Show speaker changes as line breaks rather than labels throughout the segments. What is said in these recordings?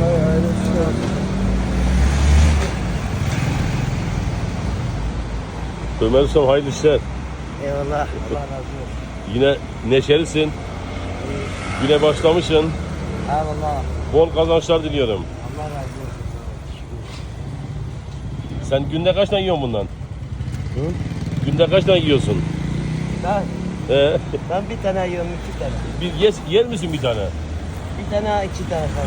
Bayağı ayrılmışlar. Ömer Ustam hayırlı işler.
Eyvallah. Allah razı olsun.
Yine neşelisin. Güne başlamışsın.
Eyvallah.
Bol kazançlar diliyorum.
Allah razı olsun.
Sen günde kaç tane yiyorsun bundan?
Hı?
Günde kaç tane yiyorsun?
Ben,
Ee,
ben bir tane yiyorum, iki tane.
bir yes, yer misin bir tane?
Bir tane, iki tane falan.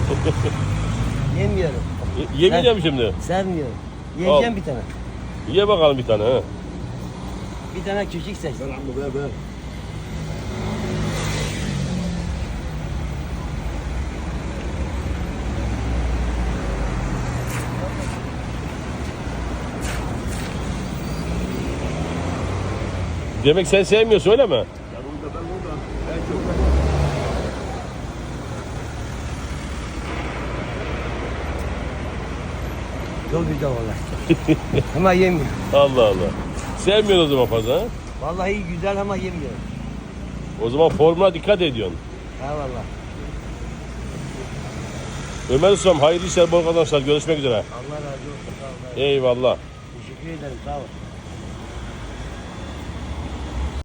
Yemiyorum.
Y- Yemeyeceğim şimdi.
Sevmiyorum. Yiyeceğim
Al.
bir tane.
Ye bakalım bir tane. ha.
Bir tane küçük seçtim.
Demek sen sevmiyorsun öyle mi?
Çok güzel vallahi. ama yemiyorum.
Allah Allah. Sevmiyorsun o zaman fazla. ha?
Vallahi güzel ama yemiyorum.
O zaman formuna dikkat ediyorsun.
Eyvallah.
Ömer Ustam hayırlı işler bol kazançlar. Görüşmek üzere.
Allah razı olsun. Sağ ol.
Eyvallah.
Teşekkür ederim. Sağ ol.